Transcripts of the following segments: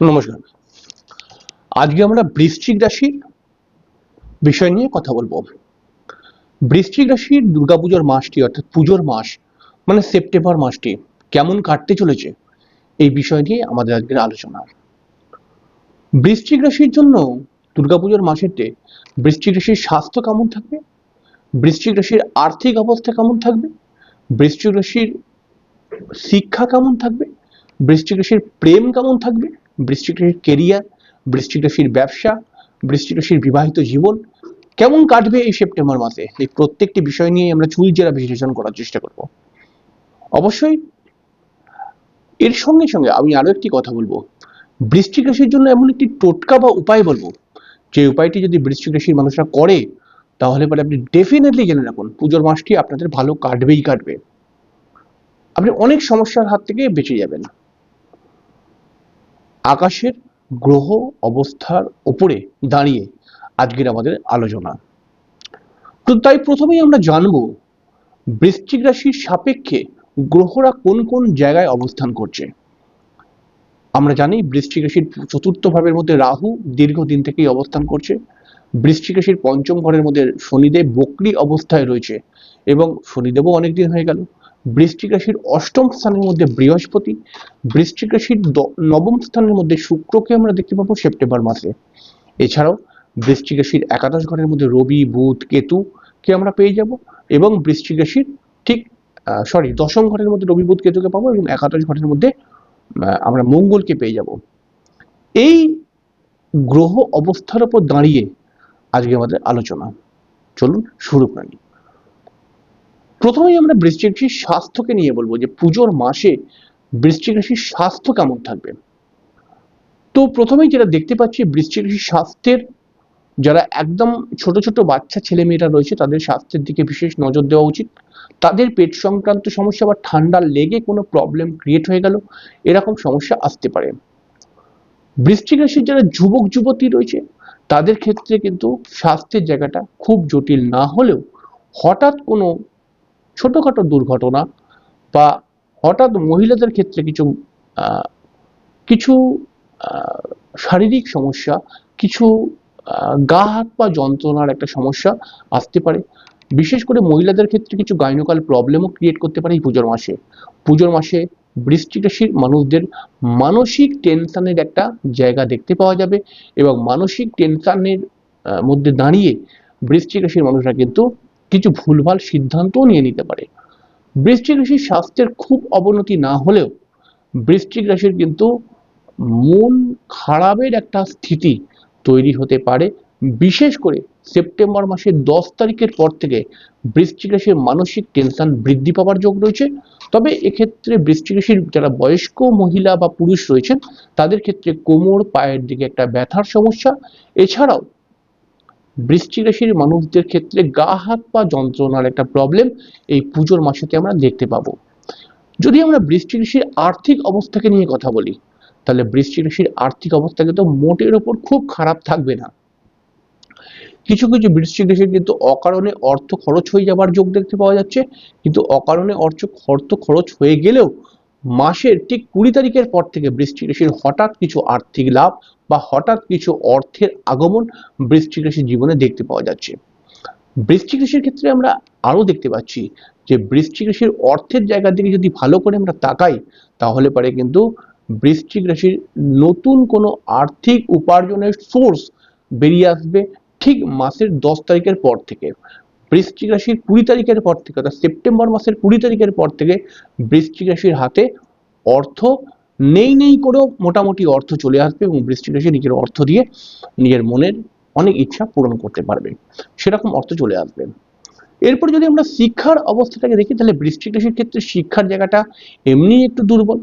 নমস্কার। আজকে আমরা বৃশ্চিক রাশির বিষয় নিয়ে কথা বলব। বৃশ্চিক রাশির দুর্গাপুজোর মাসটি অর্থাৎ পুজোর মাস মানে সেপ্টেম্বর মাসটি কেমন কাটতে চলেছে, এই বিষয় নিয়ে আমাদের আজকের আলোচনা। বৃশ্চিক রাশির জন্য দুর্গাপুজোর মাসেতে বৃশ্চিক রাশির স্বাস্থ্য কেমন থাকবে, বৃশ্চিক রাশির আর্থিক অবস্থা কেমন থাকবে, বৃশ্চিক রাশির শিক্ষা কেমন থাকবে, বৃশ্চিক রাশির প্রেম কেমন থাকবে বৃশ্চিক কেরিয়ার বৃশ্চিক রাশির ব্যবসা বৃশ্চিক রাশির বিবাহিত জীবন, কেমন কাটবে এই সেপ্টেম্বর মাসে? এই প্রত্যেকটি বিষয় নিয়ে আমরা চুলচেরা বিশ্লেষণ করার চেষ্টা করব। অবশ্যই, এর সঙ্গে সঙ্গে আমি আরও একটি কথা বলব। বৃশ্চিক রাশির জন্য এমন একটি টোটকা বা উপায় বলব, যে উপায়টি যদি বৃশ্চিক রাশির মানুষরা করে, তাহলে পরে আপনি ডেফিনেটলি জেনে রাখুন, পুজোর মাসটি আপনাদের ভালো কাটবেই কাটবে। আপনি অনেক সমস্যার হাত থেকে বেঁচে যাবেন। আকাশের গ্রহ অবস্থার উপরে দাঁড়িয়ে আজকের আমাদের আলোচনা। তো তাই প্রথমেই আমরা জানব, বৃশ্চিক রাশির সাপেক্ষে গ্রহরা কোন কোন জায়গায় অবস্থান করছে। আমরা জানি বৃশ্চিক রাশির চতুর্থ ভাবের মধ্যে রাহু দীর্ঘদিন থেকেই অবস্থান করছে। বৃশ্চিক রাশির পঞ্চম ঘরের মধ্যে শনিদেব বক্রি অবস্থায় রয়েছে এবং শনিদেবও অনেকদিন হয়ে গেল। বৃশ্চিক রাশির অষ্টম স্থানের মধ্যে বৃহস্পতি বৃশ্চিক রাশির নবম স্থানের মধ্যে শুক্রকে আমরা দেখতে পাবো সেপ্টেম্বর মাসে। এছাড়াও বৃশ্চিক রাশির একাদশ ঘরের মধ্যে রবি, বুধ, কেতু কে আমরা পেয়ে যাব এবং বৃশ্চিক রাশির ঠিক সরি দশম ঘরের মধ্যে রবি, বুধ, কেতুকে পাবো এবং একাদশ ঘরের মধ্যে আমরা মঙ্গলকে পেয়ে যাব। এই গ্রহ অবস্থার উপর দাঁড়িয়ে আজকে আমাদের আলোচনা। চলুন শুরু করে। প্রথমেই আমরা বৃশ্চিক রাশির স্বাস্থ্যকে নিয়ে বলব যে পুজোর মাসে বৃশ্চিক রাশির স্বাস্থ্য কেমন থাকবে। তো প্রথমেই যেটা দেখতে পাচ্ছি, বৃশ্চিক রাশির স্বাস্থ্যের যারা একদম ছোট ছোট বাচ্চা ছেলে মেয়েরা রয়েছে, তাদের স্বাস্থ্যের দিকে বিশেষ নজর দেওয়া উচিত। তাদের পেট সংক্রান্ত সমস্যা বা ঠান্ডা লেগে কোনো প্রবলেম ক্রিয়েট হয়ে গেল, এরকম সমস্যা আসতে পারে। বৃশ্চিক রাশির যারা যুবক, যুবতী রয়েছে, তাদের ক্ষেত্রে কিন্তু স্বাস্থ্যের জায়গাটা খুব জটিল না হলেও হঠাৎ কোনো ছোটখাটো দুর্ঘটনা বা হঠাৎ মহিলাদের ক্ষেত্রে কিছু কিছু শারীরিক সমস্যা, কিছু গা হাত পা যন্ত্রণার একটা সমস্যা আসতে পারে। বিশেষ করে মহিলাদের ক্ষেত্রে কিছু গাইনোকাল প্রবলেমও ক্রিয়েট করতে পারে এই পুজোর মাসে। পুজোর মাসে বৃষ্টিক রাশির মানুষদের মানসিক টেনশনের একটা জায়গা দেখতে পাওয়া যাবে এবং মানসিক টেনশনের মধ্যে দাঁড়িয়ে বৃশ্চিক রাশির মানুষরা কিন্তু কিছু ভুলভাল সিদ্ধান্তও নিয়ে নিতে পারে। বৃশ্চিক রাশির স্বাস্থ্যের খুব অবনতি না হলেও বৃশ্চিক রাশির কিন্তু মন খারাপের একটা স্থিতি তৈরি হতে পারে। বিশেষ করে সেপ্টেম্বর মাসের দশ তারিখের পর থেকে বৃশ্চিক রাশির মানসিক টেনশন বৃদ্ধি পাওয়ার যোগ রয়েছে। তবে এক্ষেত্রে বৃশ্চিক রাশির যারা বয়স্ক মহিলা বা পুরুষ রয়েছেন, তাদের ক্ষেত্রে কোমর, পায়ের দিকে একটা ব্যথার সমস্যা। এছাড়াও বৃশ্চিক রাশির মানুষদের ক্ষেত্রে গা, হাত, পা যন্ত্রণার একটা প্রবলেম এই পুজোর মাসেতে আমরা দেখতে পাবো। যদি আমরা বৃশ্চিক রাশির আর্থিক অবস্থাকে নিয়ে কথা বলি, তাহলে বৃশ্চিক রাশির আর্থিক অবস্থা কিন্তু মোটের ওপর খুব খারাপ থাকবে না। কিছু কিছু বৃশ্চিক রাশির কিন্তু অকারণে অর্থ খরচ হয়ে যাবার যোগ দেখতে পাওয়া যাচ্ছে, কিন্তু অকারণে অর্থ খরচ হয়ে গেলেও মাসের ঠিক কুড়ি তারিখের পর থেকে বৃশ্চিক রাশির হঠাৎ কিছু আর্থিক লাভ বা হঠাৎ কিছু অর্থের আগমন বৃশ্চিক রাশির জীবনে দেখতে পাওয়া যাচ্ছে। বৃশ্চিক রাশির ক্ষেত্রে আমরা আরও দেখতে পাচ্ছি যে বৃশ্চিক রাশির অর্থের জায়গার দিকে যদি ভালো করে আমরা তাকাই, তাহলে পারে কিন্তু বৃষ্টিক রাশির নতুন কোনো আর্থিক উপার্জনের সোর্স বেরিয়ে আসবে ঠিক মাসের দশ তারিখের পর থেকে। বৃশ্চিক রাশির কুড়ি তারিখের পর থেকে অর্থাৎ সেপ্টেম্বর মাসের কুড়ি তারিখের পর থেকে বৃশ্চিক রাশির হাতে অর্থ নেই নেই করেও মোটামুটি অর্থ চলে আসবে এবং বৃশ্চিক রাশি নিজের অর্থ দিয়ে নিজের মনের অনেক ইচ্ছা পূরণ করতে পারবে। সেরকম অর্থ চলে আসবে। এরপর যদি আমরা শিক্ষার অবস্থাটাকে দেখি, তাহলে বৃশ্চিক রাশির ক্ষেত্রে শিক্ষার জায়গাটা এমনি একটু দুর্বল।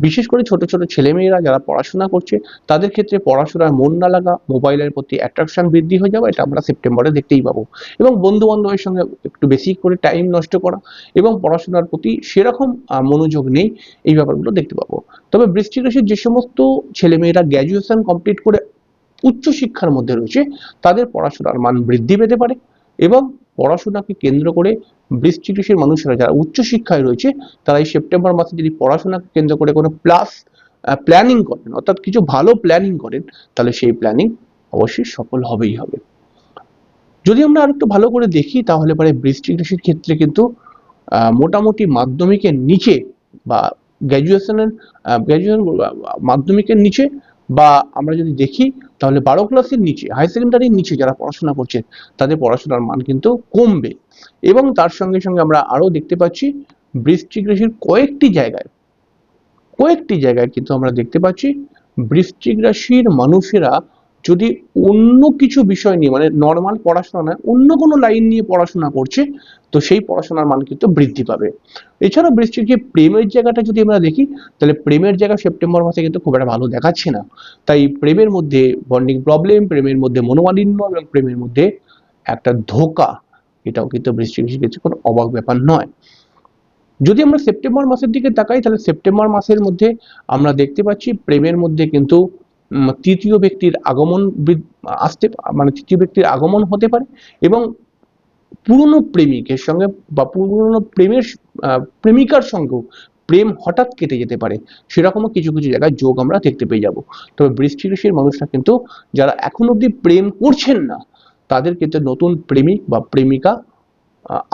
বিশেষ করে ছোট ছোট ছেলেমেয়েরা যারা পড়াশোনা করছে, তাদের ক্ষেত্রে পড়াশোনায় মন না লাগা, মোবাইলের প্রতি অ্যাট্রাকশন বৃদ্ধি হয়ে যাওয়া, এটা আমরা সেপ্টেম্বরে দেখতেই পাবো। এবং বন্ধু বান্ধবের সঙ্গে একটু বেশি করে টাইম নষ্ট করা এবং পড়াশোনার প্রতি সেরকম মনোযোগ নেই, এই ব্যাপারগুলো দেখতে পাবো। তবে বৃশ্চিক রাশির যে সমস্ত ছেলেমেয়েরা গ্র্যাজুয়েশন কমপ্লিট করে উচ্চ শিক্ষার মধ্যে রয়েছে, তাদের পড়াশোনার মান বৃদ্ধি পেতে পারে এবং পড়াশোনাকে কেন্দ্র করে বৃশ্চিক রাশির মানুষেরা যারা উচ্চ শিক্ষায় রয়েছে, তারা এই সেপ্টেম্বর মাসে যদি পড়াশোনাকে কেন্দ্র করে কোনো প্লাস প্ল্যানিং করেন, অর্থাৎ কিছু ভালো প্ল্যানিং করেন, তাহলে সেই প্ল্যানিং অবশ্যই সফল হবেই হবে। যদি আমরা আর একটু ভালো করে দেখি, তাহলে পরে বৃষ্টিক রাশির ক্ষেত্রে কিন্তু মোটামুটি মাধ্যমিকের নিচে বা গ্র্যাজুয়েশনের গ্র্যাজুয়েশন মাধ্যমিকের নিচে বা আমরা যদি দেখি, তাহলে বারো ক্লাসের নিচে হাই সেকেন্ডারির নিচে যারা পড়াশোনা করছে, তাদের পড়াশোনার মান কিন্তু কমবে। এবং তার সঙ্গে সঙ্গে আমরা আরও দেখতে পাচ্ছি বৃষ্টিক রাশির কয়েকটি জায়গায় কয়েকটি জায়গায় কিন্তু আমরা দেখতে পাচ্ছি বৃষ্টিক রাশির মানুষেরা যদি অন্য কিছু বিষয় নিয়ে মানে নর্মাল পড়াশোনা নয়, অন্য কোনো লাইন নিয়ে পড়াশোনা করছে, তো সেই পড়াশোনার মান কিন্তু বৃদ্ধি পাবে। এছাড়া বৃষ্টির যে প্রেমের জায়গাটা যদি আমরা দেখি, তাহলে প্রেমের জায়গা সেপ্টেম্বর মাসে কিন্তু খুব একটা ভালো দেখাচ্ছে না। তাই প্রেমের মধ্যে বন্ডিং প্রবলেম প্রেমের মধ্যে মনোমালিন্য এবং প্রেমের মধ্যে একটা ধোকা, এটাও কিন্তু বৃষ্টির ক্ষেত্রে কোনো অবাক ব্যাপার নয়। যদি আমরা সেপ্টেম্বর মাসের দিকে তাকাই, তাহলে সেপ্টেম্বর মাসের মধ্যে আমরা দেখতে পাচ্ছি প্রেমের মধ্যে কিন্তু তৃতীয় ব্যক্তির আগমন আসতে মানে তৃতীয় ব্যক্তির আগমন হতে পারে এবং পুরনো প্রেমিকের সঙ্গে বা পুরনো প্রেমের প্রেমিকার সঙ্গেও প্রেম হঠাৎ কেটে যেতে পারে। সেরকমও কিছু কিছু জায়গায় যোগ আমরা দেখতে পেয়ে যাব। তবে বৃষ্টি রাশির মানুষরা কিন্তু যারা এখন অবধি প্রেম করছেন না, তাদের ক্ষেত্রে নতুন প্রেমিক বা প্রেমিকা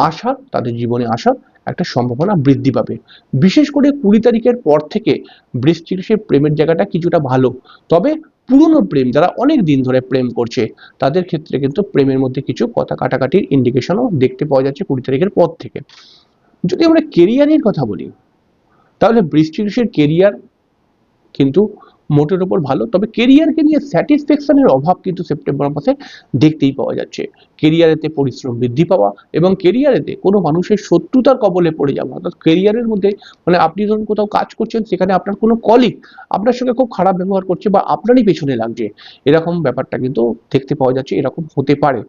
আসার তাদের জীবনে আসার একটা সম্ভাবনা বৃদ্ধি পাবে। বিশেষ করে কুড়ি তারিখের পর থেকে বৃষ্টির সে প্রেমের জায়গাটা কিছুটা ভালো। তবে পুরনো প্রেম, যারা অনেক দিন ধরে প্রেম করছে, তাদের ক্ষেত্রে কিন্তু প্রেমের মধ্যে কিছু কথা কাটাকাটির ইন্ডিকেশনও দেখতে পাওয়া যাচ্ছে কুড়ি তারিখের পর থেকে। যদি আমরা কেরিয়ারের কথা বলি, তাহলে বৃষ্টির কেরিয়ার কিন্তু মোটের ওপর ভালো, তবে কেরিয়ারকে নিয়ে স্যাটিসফ্যাকশনের অভাব কিন্তু সেপ্টেম্বর মাসে দেখতেই পাওয়া যাচ্ছে। কেরিয়ারেতে পরিশ্রম বৃদ্ধি পাওয়া এবং কেরিয়ারেতে কোনো মানুষের শত্রুতার কবলে পড়ে যাওয়া। অর্থাৎ কেরিয়ারের মধ্যে মানে আপনি ধরুন কোথাও কাজ করছেন, সেখানে আপনার কোনো কলিগ আপনার সঙ্গে খুব খারাপ ব্যবহার করছে বা আপনারই পেছনে লাগছে। এরকম ব্যাপারটা কিন্তু দেখতে পাওয়া যাচ্ছে, এরকম হতে পারে।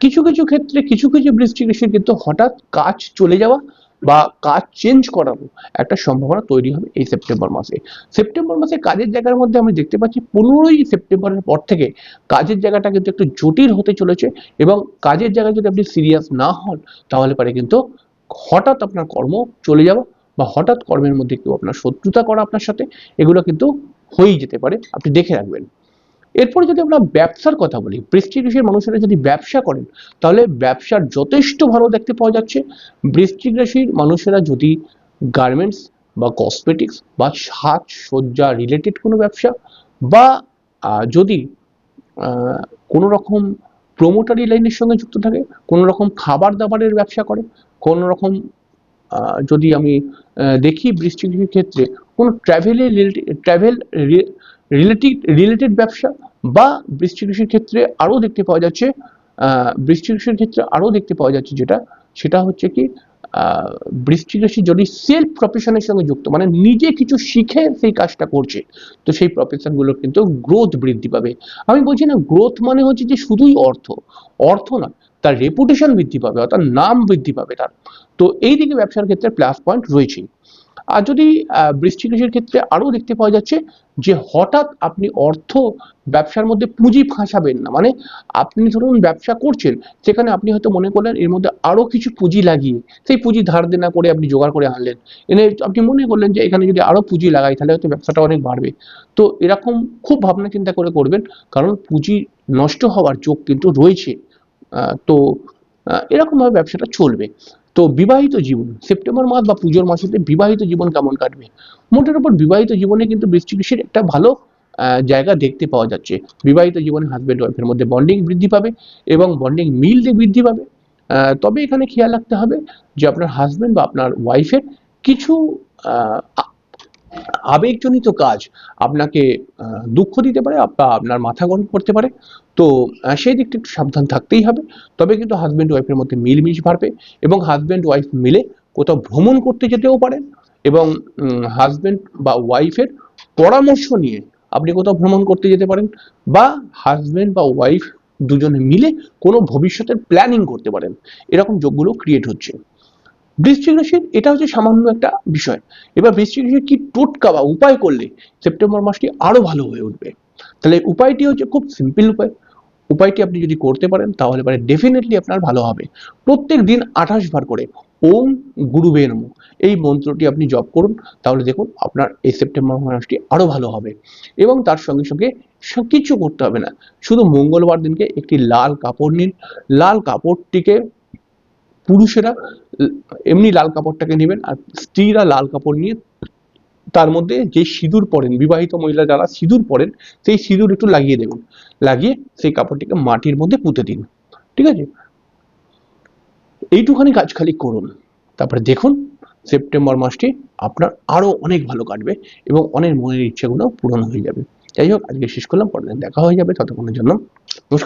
কিছু কিছু ক্ষেত্রে, কিছু কিছু বৃষ্টি রাশির কিন্তু হঠাৎ কাজ চলে যাওয়া বা কাজ চেঞ্জ করানো একটা সম্ভাবনা তৈরি হবে এই সেপ্টেম্বর মাসে। সেপ্টেম্বর মাসে কাজের জায়গার মধ্যে আমি দেখতে পাচ্ছি পনেরোই সেপ্টেম্বরের পর থেকে কাজের জায়গাটা কিন্তু একটু জটিল হতে চলেছে এবং কাজের জায়গায় যদি আপনি সিরিয়াস না হন, তাহলে পারে কিন্তু হঠাৎ আপনার কর্ম চলে যাওয়া বা হঠাৎ কর্মের মধ্যে কেউ আপনার শত্রুতা করা আপনার সাথে, এগুলো কিন্তু হয়েই যেতে পারে। আপনি দেখে রাখবেন। এরপরে যদি আমরা ব্যবসার কথা বলি বৃষ্টিক রাশির মানুষেরা যদি ব্যবসা করেন, তাহলে ব্যবসার যথেষ্ট ভালো দেখতে পাওয়া যাচ্ছে। বৃষ্টিক রাশির মানুষেরা যদি গার্মেন্টস বা কসমেটিক্স বা সাজসজ্জা রিলেটেড কোনো ব্যবসা বা যদি কোনো রকম প্রোমোটারি লাইনের সঙ্গে যুক্ত থাকে, কোনো রকম খাবার দাবারের ব্যবসা করে, কোনো রকম যদি আমি দেখি বৃষ্টির ক্ষেত্রে কোনো ট্রাভেলের ট্রাভেল রিলেটেড রিলেটেড ব্যবসা বা বৃষ্টি কৃষির ক্ষেত্রে আরও দেখতে পাওয়া যাচ্ছে বৃষ্টি কৃষির ক্ষেত্রে আরও দেখতে পাওয়া যাচ্ছে যেটা, সেটা হচ্ছে কি বৃষ্টি কৃষি যদি সেলফ প্রফেশনের সঙ্গে যুক্ত মানে নিজে কিছু শিখে সেই কাজটা করছে, তো সেই প্রফেশনগুলোর কিন্তু গ্রোথ বৃদ্ধি পাবে। আমি বলছি না গ্রোথ মানে হচ্ছে যে শুধুই অর্থ অর্থ না তার রেপুটেশন বৃদ্ধি পাবে, অর্থাৎ নাম বৃদ্ধি পাবে তার। তো এই দিকে ব্যবসার ক্ষেত্রে প্লাস পয়েন্ট রয়েছেই। আর যদি বৃষ্টি ক্ষেত্রে আরও দেখতে পাওয়া যাচ্ছে যে হঠাৎ আপনি অর্থ ব্যবসার মধ্যে পুঁজি ফাঁসাবেন না মানে আপনি ধরুন ব্যবসা করছেন, সেখানে আপনি হয়তো মনে করলেন এর মধ্যে আরও কিছু পুঁজি লাগিয়ে, সেই পুঁজি ধার দেনা করে আপনি জোগাড় করে আনলেন। এনে আপনি মনে করলেন যে এখানে যদি আরও পুঁজি লাগাই, তাহলে হয়তো ব্যবসাটা অনেক বাড়বে। তো এরকম খুব ভাবনা চিন্তা করে করবেন, কারণ পুঁজি নষ্ট হওয়ার যোগ কিন্তু রয়েছে। তো এরকমভাবে ব্যবসাটা চলবে। তো বিবাহিত জীবন, সেপ্টেম্বর মাস বা পুজোর মাসেতে বিবাহিত জীবন কেমন কাটবে? মোটের উপর বিবাহিত জীবনে কিন্তু বৃষ্টি কৃষির একটা ভালো জায়গা দেখতে পাওয়া যাচ্ছে। বিবাহিত জীবনে হাজব্যান্ড ওয়াইফের মধ্যে বন্ডিং বৃদ্ধি পাবে এবং বন্ডিং মিল বৃদ্ধি পাবে। তবে এখানে খেয়াল রাখতে হবে যে আপনার হাজব্যান্ড বা আপনার ওয়াইফের কিছু আবেগজনিত কাজ আপনাকে দুঃখ দিতে পারে, বা আপনার মাথা গরম করতে পারে। তো সেই দিকটা একটু সাবধান থাকতেই হবে। তবে কিন্তু হাজব্যান্ড ওয়াইফের মধ্যে মিলমিশ বাড়বে এবং হাজব্যান্ড ওয়াইফ মিলে কোথাও ভ্রমণ করতে যেতেও পারেন এবং হাজব্যান্ড বা ওয়াইফের পরামর্শ নিয়ে আপনি কোথাও ভ্রমণ করতে যেতে পারেন বা হাজব্যান্ড বা ওয়াইফ দুজনে মিলে কোনো ভবিষ্যতের প্ল্যানিং করতে পারেন। এরকম যোগগুলো ক্রিয়েট হচ্ছে। বৃশ্চিক রাশির এটা হচ্ছে সামান্য একটা বিষয়। এবার বৃশ্চিক রাশির কি টোটকা বা উপায় করলে সেপ্টেম্বর মাসটি আরও ভালো হয়ে উঠবে? তাহলে উপায়টি হচ্ছে খুব সিম্পল উপায়। উপায়টি আপনি যদি করতে পারেন, তাহলে পরে ডেফিনেটলি আপনার ভালো হবে। প্রত্যেক দিন আঠাশ বার করে ওম গুরুবে নমঃ এই মন্ত্রটি আপনি জপ করুন, তাহলে দেখুন আপনার এই সেপ্টেম্বর মাসটি আরও ভালো হবে। এবং তার সঙ্গে সঙ্গে কিছু করতে হবে না। শুধু মঙ্গলবার দিনকে একটি লাল কাপড় নিন। লাল কাপড়টিকে পুরুষেরা, এমনি লাল কাপড়টাকে নেবেন আর স্ত্রীরা লাল কাপড় নিয়ে তার মধ্যে যে সিঁদুর পরেন, বিবাহিত মহিলা যারা সিঁদুর পরেন, সেই সিঁদুর একটু লাগিয়ে দেবেন। লাগিয়ে সেই কাপড়টিকে মাটির মধ্যে পুঁতে দিন। ঠিক আছে? এইটুখানি কাজ খালি করুন। তারপরে দেখুন, সেপ্টেম্বর মাসটি আপনার আরও অনেক ভালো কাটবে এবং অনেক মনের ইচ্ছেগুলো পূরণ হয়ে যাবে। যাই হোক, আজকে শেষ করলাম, পরের দেখা হয়ে যাবে ততক্ষণের জন্য।